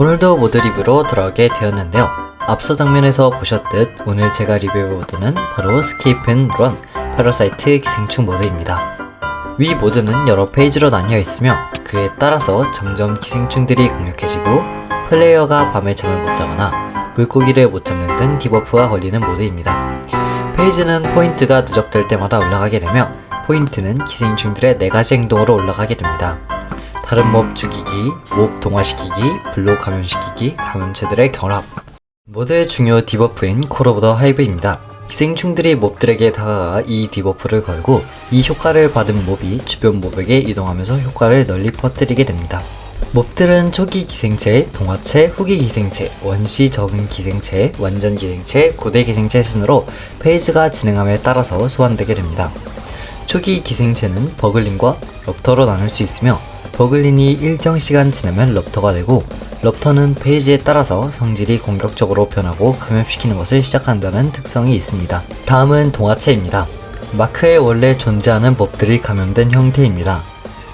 오늘도 모드 리뷰로 돌아오게 되었는데요. 앞서 장면에서 보셨듯 오늘 제가 리뷰해볼 모드는 바로 스케이픈 런 패러사이트 기생충 모드입니다. 위 모드는 여러 페이지로 나뉘어 있으며 그에 따라서 점점 기생충들이 강력해지고 플레이어가 밤에 잠을 못 자거나 물고기를 못 잡는 등 디버프가 걸리는 모드입니다. 페이지는 포인트가 누적될 때마다 올라가게 되며 포인트는 기생충들의 4가지 행동으로 올라가게 됩니다. 다른 몹 죽이기, 몹 동화시키기, 블로 감염시키기, 감염체들의 결합. 모드의 중요 디버프인 콜 오브 더 하이브입니다. 기생충들이 몹들에게 다가가 이 디버프를 걸고 이 효과를 받은 몹이 주변 몹에게 이동하면서 효과를 널리 퍼뜨리게 됩니다. 몹들은 초기 기생체, 동화체, 후기 기생체, 원시 적응 기생체, 완전 기생체, 고대 기생체 순으로 페이지가 진행함에 따라서 소환되게 됩니다. 초기 기생체는 버글린과 럽터로 나눌 수 있으며 버글린이 일정 시간 지나면 럽터가 되고 럽터는 페이지에 따라서 성질이 공격적으로 변하고 감염시키는 것을 시작한다는 특성이 있습니다. 다음은 동화체입니다. 마크에 원래 존재하는 몹들이 감염된 형태입니다.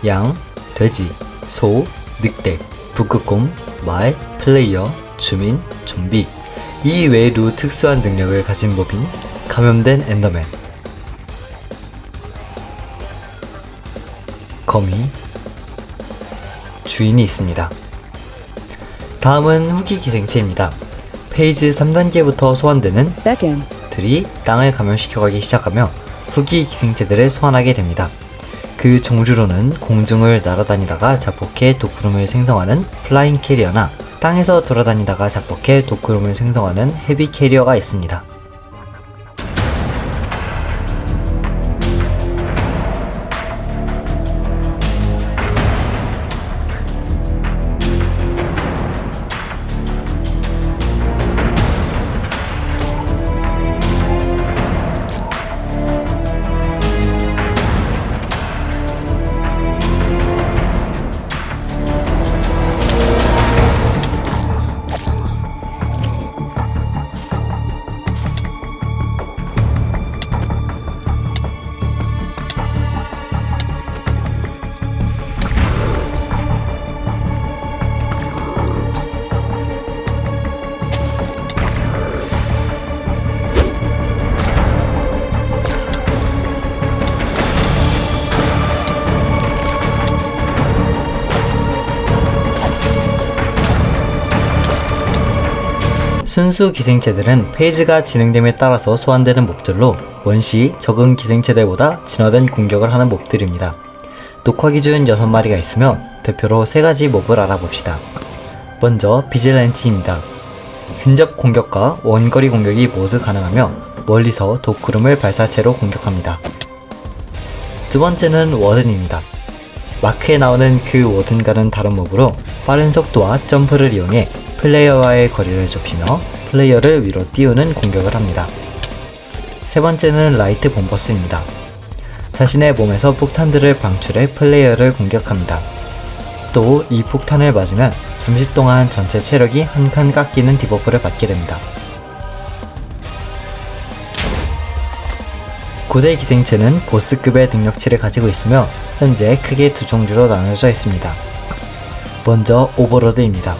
양, 돼지, 소, 늑대, 북극곰, 말, 플레이어, 주민, 좀비 이 외에도 특수한 능력을 가진 몹인 감염된 엔더맨 거미 주인이 있습니다. 다음은 후기 기생체입니다. 페이지 3단계부터 소환되는. 들이 땅을 감염시켜가기 시작하며 후기 기생체들을 소환하게 됩니다. 그 종류로는 공중을 날아다니다가 자폭해 독구름을 생성하는 플라잉 캐리어나 땅에서 돌아다니다가 자폭해 독구름을 생성하는 헤비 캐리어가 있습니다. 순수 기생체들은 페이지가 진행됨에 따라서 소환되는 몹들로 원시 적응 기생체들보다 진화된 공격을 하는 몹들입니다. 녹화 기준 6마리가 있으며 대표로 3가지 몹을 알아봅시다. 먼저 비질란티입니다. 근접 공격과 원거리 공격이 모두 가능하며 멀리서 독구름을 발사체로 공격합니다. 두 번째는 워든입니다. 마크에 나오는 그 워든과는 다른 몹으로 빠른 속도와 점프를 이용해 플레이어와의 거리를 좁히며 플레이어를 위로 띄우는 공격을 합니다. 세 번째는 라이트 bom버스입니다. 자신의 몸에서 폭탄들을 방출해 플레이어를 공격합니다. 또 이 폭탄을 맞으면 잠시 동안 전체 체력이 한 칸 깎이는 디버프를 받게 됩니다. 고대 기생체는 보스급의 능력치를 가지고 있으며 현재 크게 두 종류로 나눠져 있습니다. 먼저 오버로드입니다.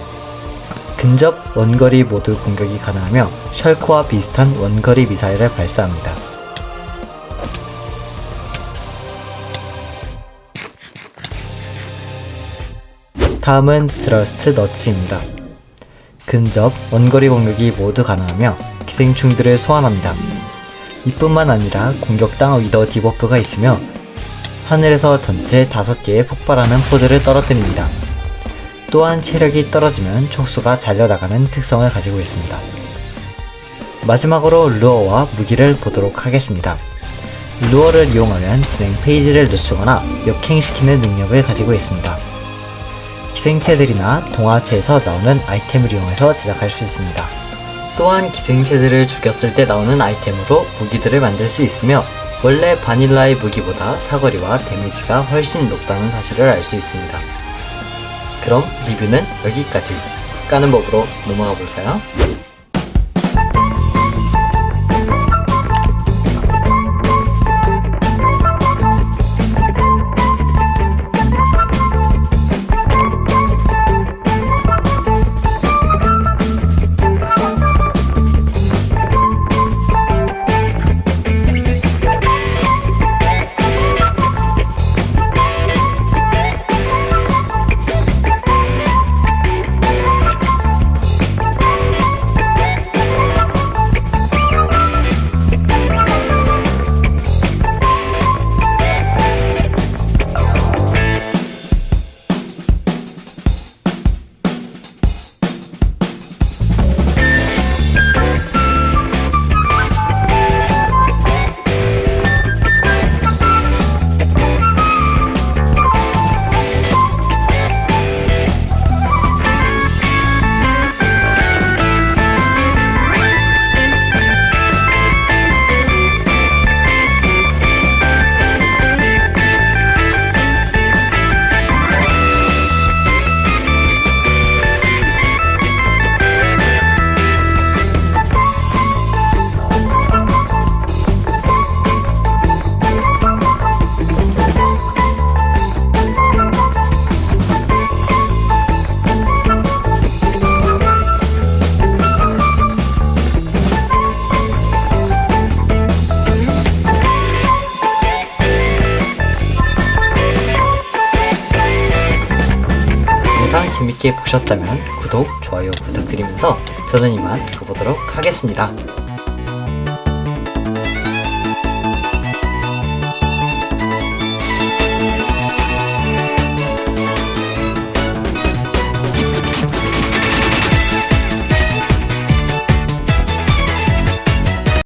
근접 원거리 모두 공격이 가능하며 셜코와 비슷한 원거리 미사일을 발사합니다. 다음은 드러스트 너츠입니다. 근접 원거리 공격이 모두 가능하며 기생충들을 소환합니다. 이뿐만 아니라 공격당 위더 디버프가 있으며 하늘에서 전체 5개의 폭발하는 포드를 떨어뜨립니다. 또한 체력이 떨어지면 촉수가 잘려나가는 특성을 가지고 있습니다. 마지막으로 루어와 무기를 보도록 하겠습니다. 루어를 이용하면 진행 페이지를 늦추거나 역행시키는 능력을 가지고 있습니다. 기생체들이나 동화체에서 나오는 아이템을 이용해서 제작할 수 있습니다. 또한 기생체들을 죽였을 때 나오는 아이템으로 무기들을 만들 수 있으며 원래 바닐라의 무기보다 사거리와 데미지가 훨씬 높다는 사실을 알 수 있습니다. 그럼 리뷰는 여기까지 까는 법으로 넘어가 볼까요? 재밌게 보셨다면 구독, 좋아요 부탁드리면서 저는 이만 가보도록 하겠습니다.